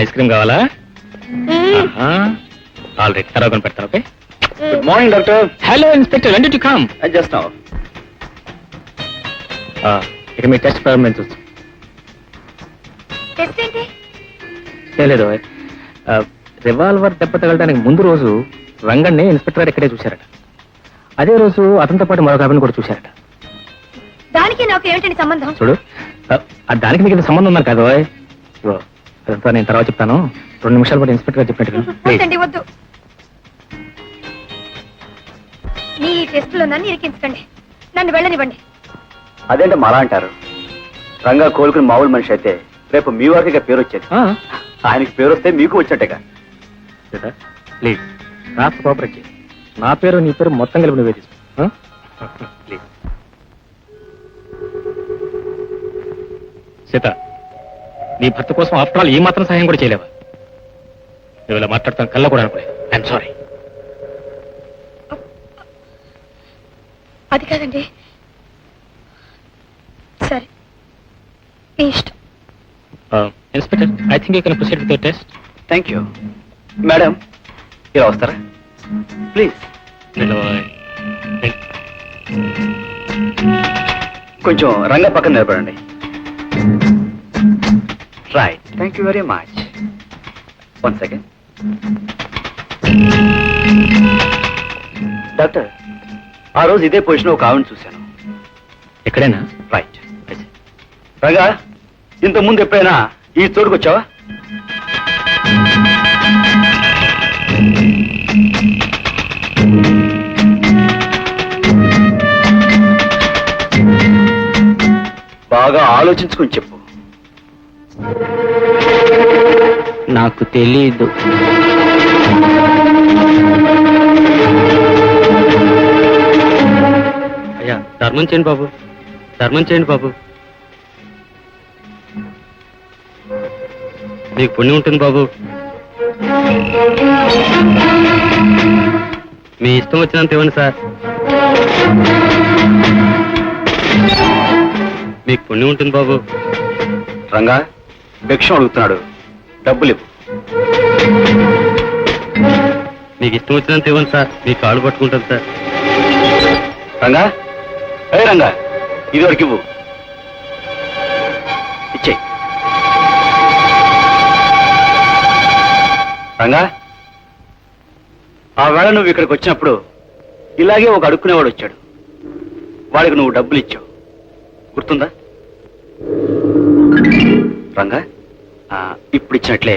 Ice cream కావాలా? Already తర్వాత కొని పెడతాను okay? Good morning doctor hello inspector went to come just now ఇక మీ టెస్ట్ ప్రారంభించవచ్చు టెస్ట్ ఏంటి? లేదు రివాల్వర్ దెబ్బ తగలడానికి ముందు రోజు రంగణ్ణి ఇన్స్పెక్టర్ గారు ఇక్కడే చూశారట. అదే రోజు అతనితో పాటు మరొక అభిని కూడా చూశారట. దానికి నాకు ఏమిటండి సంబంధం? చూడు దానికి మీకు సంబంధం ఉన్నారు కదా అదంతా నేను తర్వాత చెప్తాను. రెండు నిమిషాల పాటు ఇన్స్పెక్టర్ గారు చెప్పినట్టు వద్దండి వద్దు. మీ టెస్టులో నన్ను ఇరికించకండి. నన్ను వెళ్ళనివ్వండి. అదేంటే మళ్ళా అంటారు? రంగా కోలుకుని మామూలు మనిషి అయితే రేపు మీ వారికి పేరు వచ్చేది. ఆయనకి పేరు వస్తే మీకు వచ్చినట్టుగా. ప్లీజ్ కోఆపరేట్ చేయి నా పేరు నీ పేరు మొత్తం కలిపి నువ్వే తీసుకో. ప్లీజ్ సీత నీ భర్త కోసం ఆఫ్టర్ ఆల్ ఈ మాత్రం సహాయం కూడా చేయలేవా? నువ్వు ఇలా మాట్లాడతాను కళ్ళ కూడా అనుకోలేదు. ఐఎమ్ సారీ అది కాదండి. సరే. మీ ఇష్టం. Inspector I think you can proceed with test thank you madam ఇలా వస్తారా? ప్లీజ్ కొంచెం రంగ పక్కన నిలబడండి. Right thank you very much one second doctor ఆ రోజు ఇదే పొజిషన్ ఒక ఆవిడ చూశాను. ఎక్కడైనా? రైట్ రంగా ఇంత ముందు ఎప్పుడైనా ఈ చోటుకు వచ్చావా? బాగా ఆలోచించుకుని చెప్పు. నాకు తెలీదు. అయ్యా ధర్మం చేయండి బాబు. ధర్మం చేయండి బాబు. మీకు పుణ్యం ఉంటుంది బాబు. మీ ఇష్టం వచ్చినంత ఇవ్వండి సార్. మీకు పుణ్యం ఉంటుంది బాబు. రంగా భిక్షం అడుగుతున్నాడు. డబ్బులు ఇవ్వు. మీకు ఇష్టం వచ్చినంత ఇవ్వండి సార్. మీ కాళ్ళు పట్టుకుంటాను సార్. రంగా? అదే రంగా? ఇది వరకు ఇవ్వు. ఇచ్చేయి. రంగా? ఆ వేళ నువ్వు ఇక్కడికి వచ్చినప్పుడు ఇలాగే ఒక అడుక్కునేవాడు వచ్చాడు. వాడికి నువ్వు డబ్బులు ఇచ్చావు. గుర్తుందా? రంగా? ఇప్పుడు ఇచ్చినట్లే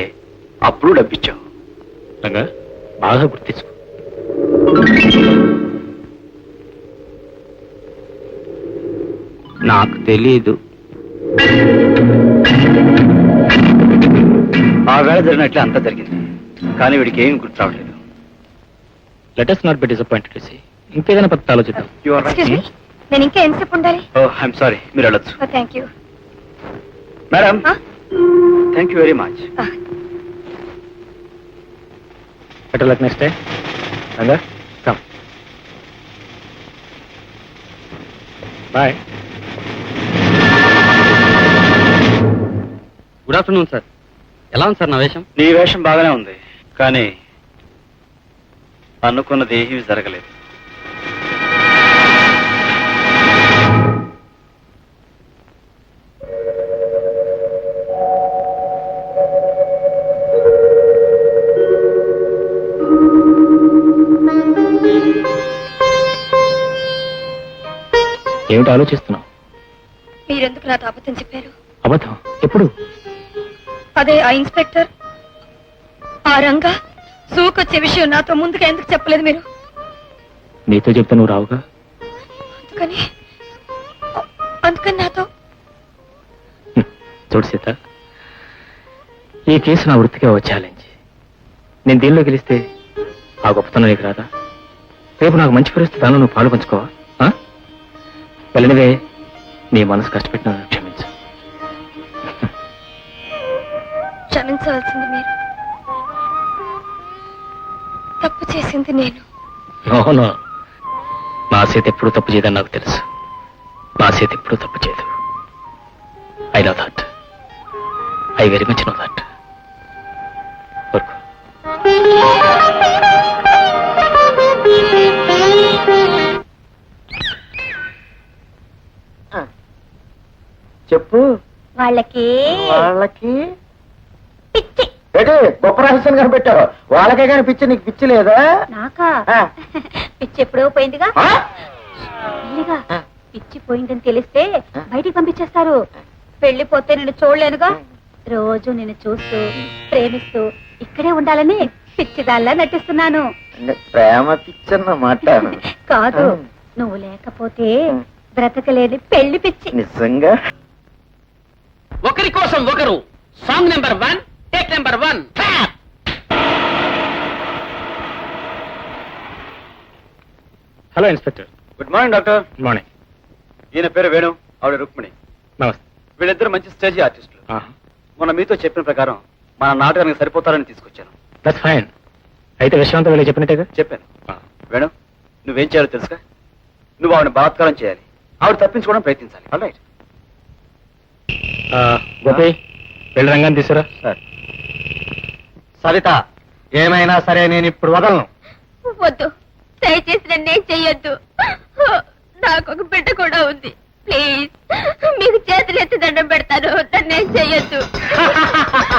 అప్పుడు డబ్బు ఇచ్చావు రంగా బాగా గుర్తించుకో. నాకు తెలీదు. ఆ వేళ జరిగినట్లే అంతా జరిగింది. కానీ వీడికి ఏం గుర్తు రావట్లేదు. Let's not be disappointed see ఇంకేదైనా పద్ధతి ఆలోచిద్దాం. యు ఆర్ ఎక్స్క్యూజ్ మీ నేను ఇంకా ఎంతసేపు ఉండాలి? ఓ ఐఎమ్ సారీ మీరు వెళ్ళొచ్చు. Thank you madam thank you very much better luck next day Ranga come boy good afternoon sir ఎలా ఉంది సార్ నా వేషం? నీ వేషం బాగానే ఉంది కానీ అనుకున్నది ఏమీ జరగలేదు. ఏమిటి ఆలోచిస్తున్నావు? మీరెందుకు నాతో అబద్ధం చెప్పారు? అబద్ధం? ఎప్పుడు? అదే ఆ ఇన్స్పెక్టర్ ఆ రంగా సూకొచ్చే విషయం నాతో ముందుగా ఎందుకు చెప్పలేదు మీరు? నీతో చెప్తే నువ్వు రావుగా? అందుకని అందుకని నాతో. చూడు సీత ఈ కేసు నా వృత్తికే ఓ ఛాలెంజ్ నేను దీనిలో గెలిస్తే ఆ గొప్పతనం నీకు రాదా? రేపు నాకు మంచి పరిస్థితి దానిలో నువ్వు పాలు పంచుకోవా? వెళ్ళనివే నీ మనసు కష్టపెట్టిన క్షమించు. క్షమించవలసింది మీరు. తప్పు చేసింది నేను. అవును నా చేతి ఎప్పుడు తప్పు చేయదని నాకు తెలుసు. నా చేతి ఎప్పుడు తప్పు చేయదు. I know that I very much know that చెప్పు. వాళ్ళకి వాళ్ళకి? పిచ్చి. ఏంటి? గొప్ప రహస్యం కనిపెట్టావు వాళ్ళకే కానీ పిచ్చి నీకు పిచ్చి లేదా? నాకా. పిచ్చి ఎప్పుడో పోయిందిగా. పిచ్చి పోయిందని తెలిస్తే. బయటికి పంపించేస్తారు. వెళ్ళిపోతే నేను చూడలేనుగా? రోజు నిన్ను చూస్తూ ప్రేమిస్తూ ఇక్కడే ఉండాలని పిచ్చిదాల్లా నటిస్తున్నాను. ప్రేమ పిచ్చి అన్నమాట కాదు. నువ్వు లేకపోతే బ్రతకలేని పెళ్ళి పిచ్చి. నిజంగా? ఒకరి కోసం ఒకరు. Song number one take number one hello inspector good morning doctor good morning ఈయన పేరు వేణు ఆవిడ రుక్మిణి. నమస్తే. వీళ్ళిద్దరు మంచి స్టేజీ ఆర్టిస్టులు. మొన్న మీతో చెప్పిన ప్రకారం మన నాటకానికి సరిపోతారని తీసుకొచ్చాను. దట్స్ ఫైన్ అయితే విషయంతో వెళ్ళి చెప్పినట్టేగా? చెప్పాను. వేణు నువ్వేం చేయాలో తెలుసుగా? నువ్వు ఆవిడ బలాత్కారం చేయాలి. ఆవిడ తప్పించుకోవడం ప్రయత్నించాలి. ఆల్ రైట్ గోపి వెళ్ళి రంగాన్ని తీసుకురా. సార్. సరిత ఏమైనా సరే నేను ఇప్పుడు వదలను. వద్దు. దయచేసి నన్నేం చెయ్యొద్దు. నాకు ఒక బిడ్డ కూడా ఉంది. ప్లీజ్ మీకు చేతులు ఎత్తి దండం పెడతాను. నన్నేం చెయ్యొద్దు.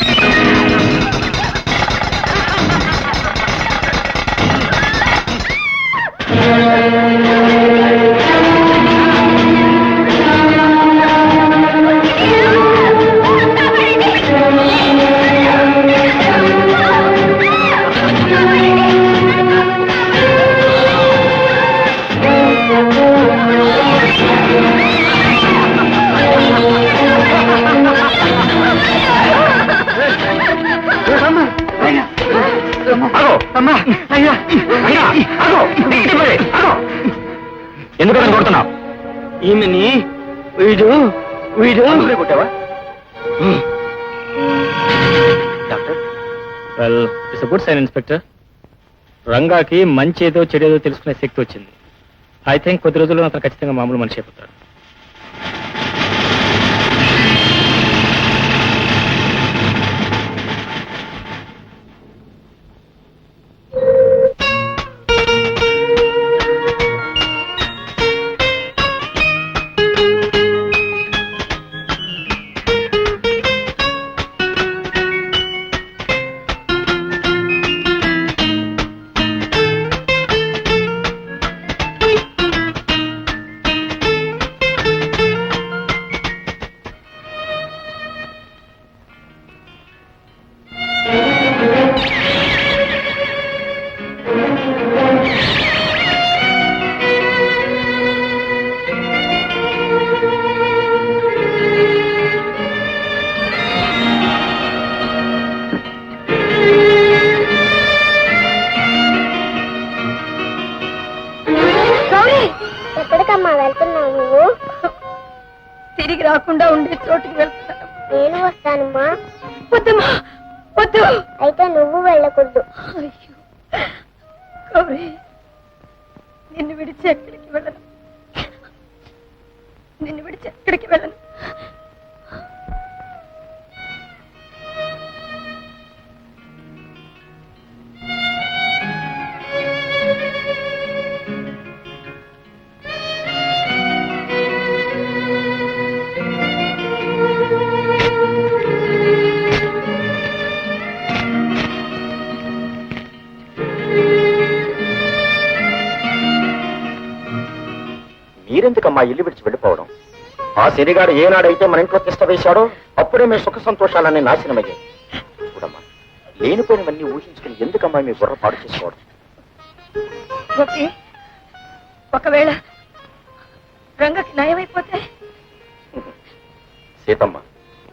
Doctor? Well it's good sign inspector. రంగాకి మంచి ఏదో చెడేదో తెలుసుకునే శక్తి వచ్చింది. ఐ థింక్ కొద్ది రోజుల్లో అతను ఖచ్చితంగా మామూలు మనిషి అయిపోతాడు. వెళ్తున్నావు? నువ్వు తిరిగి రాకుండా ఉండే చోటుకి వెళ్తున్నాను. నేను వస్తానమ్మా. వద్దమ్మా వద్దు. అయితే నువ్వు వెళ్ళకూడదు. అయ్యో గౌరీ నిన్ను విడిచి ఎక్కడికి వెళ్ళను. నిన్ను విడిచి ఎక్కడికి వెళ్ళను. మీరెందుకమ్మా ఇల్లు విడిచి వెళ్ళిపోవడం? ఆ శనిగాడు ఏనాడైతే మన ఇంట్లో తిష్ట వేశాడో అప్పుడే మీ సుఖ సంతోషాలన్నీ నాశనమయ్యాయి. చూడమ్మా లేనిపోయినవన్నీ ఊహించుకుని ఎందుకమ్మా మీ బుర్ర పాడు చేసుకోవడం? ఒకవేళ రంగకి నయమైపోతే సీతమ్మ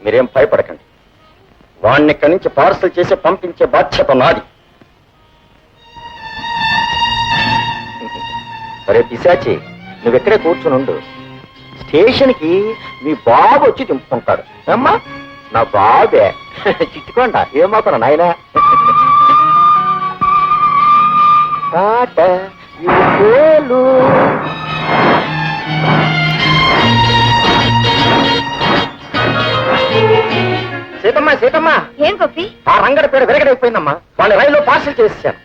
మీరేం భయపడకండి. వాణ్ణి ఇక్కడి నుంచి పార్సల్ చేసి పంపించే బాధ్యత నాది. సరే పిశాచి నువ్వెక్కడే కూర్చునుండు స్టేషన్కి మీ బాబు వచ్చి దింపుకుంటాడు అమ్మా నా బాబే. చిట్టుకోండ ఏమాకున్నా నాయనా? టాటా వేలు సీతమ్మ సీతమ్మ. ఏం గోపి? ఆ రంగడి పేరు విరగడైపోయిందమ్మా. వాళ్ళ రైల్లో పార్సల్ చేసేసాను.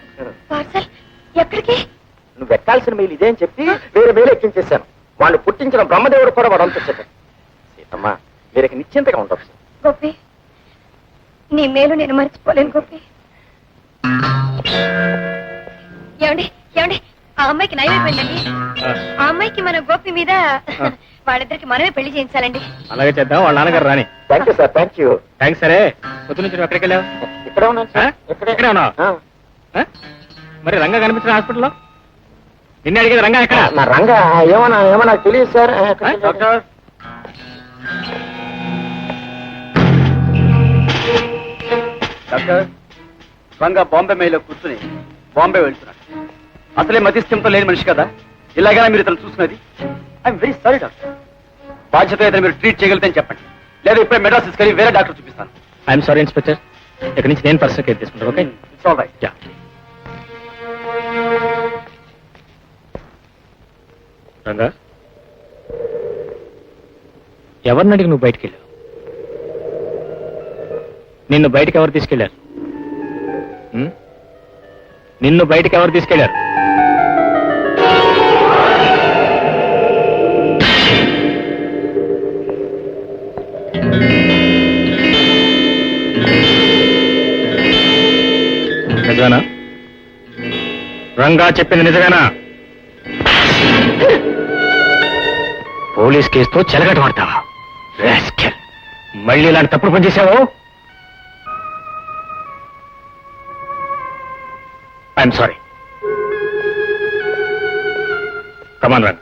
పార్సల్? ఎక్కడికి? నువ్వు ఎక్కాల్సిన మీరు ఇదేం చెప్పి వేరే వేలు ఎక్కించేశాను వాళ్ళు పుట్టించిన బ్రహ్మదేవుడు కూడా వాడంతా చెప్పాడు. సీతమ్మ వీరికి నిశ్చింతగా ఉండొచ్చు గోపి నీ మేలు నేను మర్చిపోలేను గోపి. ఏమండి ఏమండి ఆ అమ్మాయికి నయమైపోయిందండి. ఆ అమ్మాయికి మన గోపి మీద వాళ్ళిద్దరికి మనమే పెళ్ళి చేయించాలండి. అలాగే చేద్దాం వాళ్ళ నాన్నగారు రాని. Thank you sir thank you thanks సరే. పొద్దు నుంచి నువ్వు ఎక్కడికి వెళ్ళావు? ఇక్కడే ఉన్నాను? సార్ ఇక్కడే. ఇక్కడే ఉన్నావా? ఆ. ఆ? మరి రంగా కనిపించిన హాస్పిటల్లో? నిన్నే అడిగేది రంగా ఎక్కడ? నా రంగ ఏమన్నా ఏమన్నా తెలియదు sir? Doctor? Doctor Ranga Bombay మెయిల్లో కూర్చుని బాంబే వెళ్తున్నాడు. అసలే మతిస్థింతో లేని మనిషి కదా. ఇలాగైనా మీరు ఇతను చూస్తున్నది? I'm very sorry doctor. బాధ్యత ఇతను మీరు ట్రీట్ చేయగలిగితే చెప్పండి. లేదా ఇప్పుడే మెడ్రాస్ తీసుకెళ్ళి వేరే డాక్టర్ చూపిస్తాను. ఐఎమ్ సారీ ఇన్స్పెక్టర్ ఇక్కడి నుంచి నేను పర్సనల్ కేర్ తీసుకుంటాను okay? It's all right yeah Ranga ఎవరిని అడిగి నువ్వు బయటికి వెళ్ళావు? నిన్ను బయటికి ఎవరు తీసుకెళ్ళారు? నిన్ను బయటికి ఎవరు తీసుకెళ్ళారు నిజమేనా? రంగా చెప్పింది నిజమేనా? పోలీస్ కేసుతో చెలగట పడతావా రాస్కెల్. మళ్ళీ ఇలాంటి తప్పుడు పని చేశావు? I'm sorry come on Rang